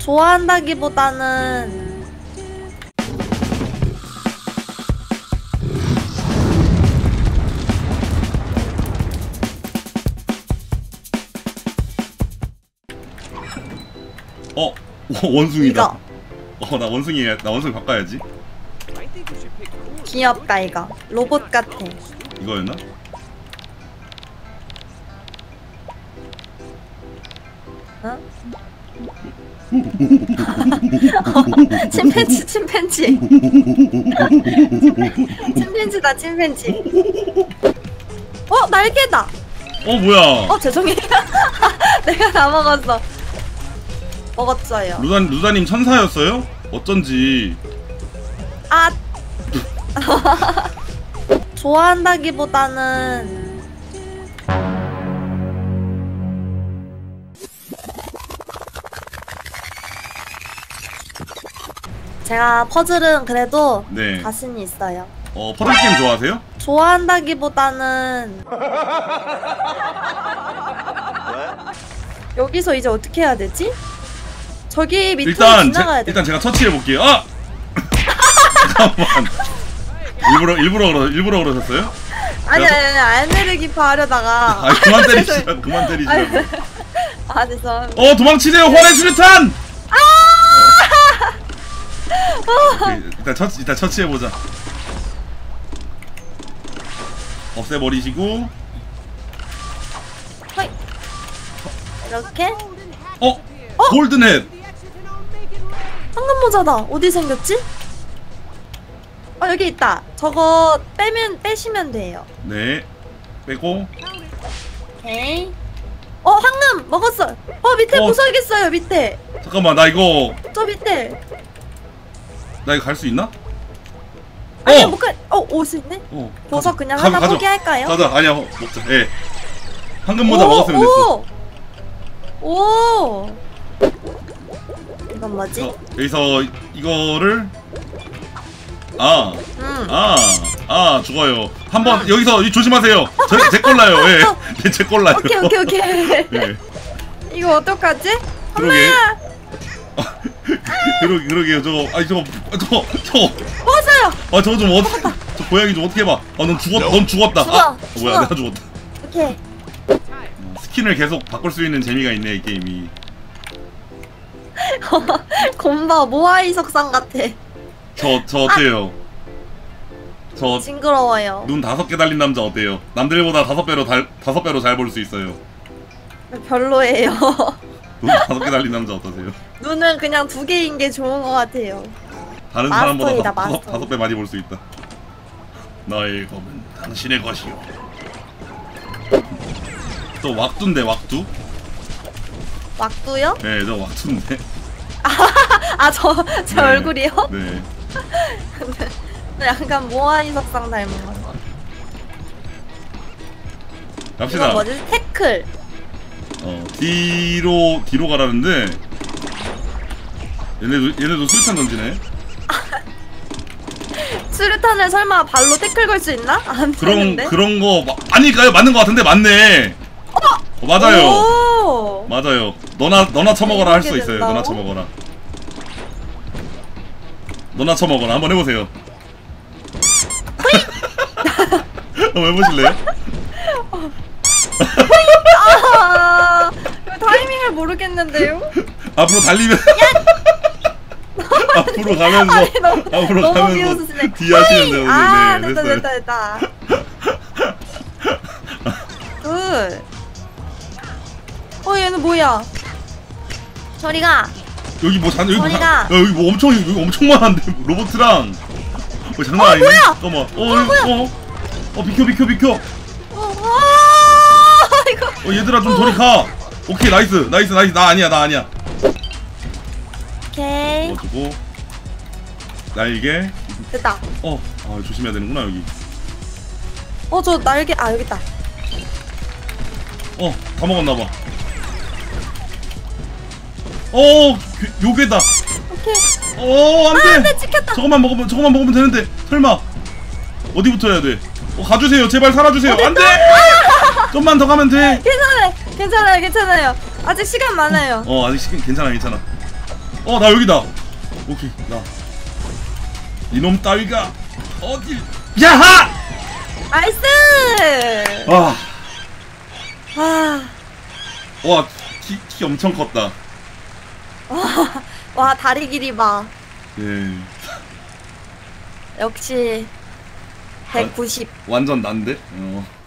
좋아한다기보다는 어 원숭이다. 어 나 원숭이 나 원숭이 바꿔야지. 귀엽다 이거 로봇 같아 이거였나? 응? 침팬지 침팬지. 침팬지다 침팬지. 어 날개다. 어 뭐야? 어 죄송해요. 내가 다 먹었어. 먹었어요. 루다 루다님 천사였어요? 어쩐지. 아 좋아한다기보다는 제가 퍼즐은 그래도 네. 자신이 있어요. 어 퍼즐 게임 좋아하세요? 좋아한다기보다는 여기서 이제 어떻게 해야 되지? 저기 밑으로 일단 제, 지나가야 돼. 일단 제가 처치해 볼게요. 아 잠깐만. 일부러 일부러 그러 일부러 그러셨어요? 아니 아니 아니 알메르기파 하려다가 아 그만. 때리시죠. 그만 때리시죠. 아 죄송합니다. 어 도망치세요 화내 수류탄. 아! 오케이, 일단 처 일단 처치해 보자. 없애버리시고 허이. 이렇게 어 골든헤드 황금 모자다. 어디 생겼지? 어 여기 있다. 저거 빼면 빼시면 돼요. 네 빼고 오케이. 어 황금 먹었어. 어 밑에 어. 보석 있어요 밑에. 잠깐만 나 이거 저 밑에. 나 이거 갈 수 있나? 아니 어! 못 가. 어 옷이 있네. 어 보석 그냥 가져, 하나 가져. 포기할까요? 가자 아니야 어, 먹자 예 황금 모자 먹었으면 됐어 오. 오. 이건 뭐지? 어, 여기서 이거를 아 음. 아, 아, 죽어요. 한번 여기서 이 조심하세요. 저, 제 꼴라요. 예. 네, 제 꼴라요. 오케이 오케이 오케이. 예. 이거 어떡하지? 그러게. 엄마. 그러 그러게요. 저거 아니 저거 저거 저거. 아 저거 좀 어떻게 저 고양이 좀 어떻게 해 봐. 아, 넌 죽었 넌 죽었다. 죽어, 아, 죽어. 뭐야? 내가 죽었다. 오케이. 스킨을 계속 바꿀 수 있는 재미가 있네, 이 게임이. 곰바 모아이 석상 같아. 저 저 어때요? 저 징그러워요. 눈 다섯 개 달린 남자 어때요? 남들보다 다섯 배로 달 다섯 배로 잘 볼 수 있어요. 별로예요. 눈 다섯 개 달린 남자 어떠세요? 눈은 그냥 두 개인 게 좋은 것 같아요. 다른 마스터이다, 사람보다 다, 다섯, 마스터. 다섯 배 많이 볼 수 있다. 나의 검은 당신의 것이요. 또 왁두인데 왁두? 막두요? 네, 저 왁두인데. 아, 저, 제 네. 얼굴이요? 네. 약간 모아이 석상 닮은 거. 이거 갑시다. 뭐지? 태클. 어, 뒤로 뒤로 가라는데. 얘네도 얘네도 술탄 던지네. 수류탄을 설마 발로 태클 걸 수 있나? 안 그런 되는데? 그런 거 마- 아니까요? 맞는 거 같은데 맞네. 어, 맞아요. 오! 맞아요. 너나 너나 처먹어라 할 수 있어요. 된다고? 너나 처먹어라. 너나 처먹어라. 한번 해보세요. 한번 해보실래요? 아, 이거 타이밍을 모르겠는데요? 앞으로 달리면 앞으로 가면서 아니, 너무, 앞으로 너무 가면서 비웃으시네. 뒤 하시면 돼요. 아, 네, 됐다. 됐다, 됐다. 굿. 어, 얘는 뭐야? 저리가. 여기 뭐 잔, 여기 뭐, 저리가. 야, 여기 뭐 엄청 여기 엄청 많은데 로봇이랑 뭐 장난 아니네. 뭐야? 잠깐만. 어, 어, 어, 어, 비켜, 비켜, 비켜. 어. 어, 얘들아 좀 저리 가. 오케이, 나이스, 나이스, 나이스. 나 아니야, 나 아니야. 오케이. 먹어주고 날개. 됐다. 어, 아 조심해야 되는구나 여기. 어, 저 날개, 아, 여기 있다. 어, 다 먹었나 봐. 어, 그- 요괴다. 오케이. 어, 안 돼. 아, 안 돼, 찍혔다. 저것만 먹으면 저것만 먹으면 되는데. 설마 어디부터 해야 돼? 어, 가주세요. 제발 살아주세요. 안돼! 좀만 더 가면 돼. 괜찮아요. 괜찮아요. 괜찮아요. 아직 시간 많아요. 어 아직 시간 괜찮아 괜찮아. 어 나 여기다. 오케이 나. 이놈 따위가 어딜 야하! 나이스! 아. 아. 와, 키, 키 엄청 컸다. 와, 와 다리 길이 봐. 예. 역시. 아, 190. 완전 난데? 어.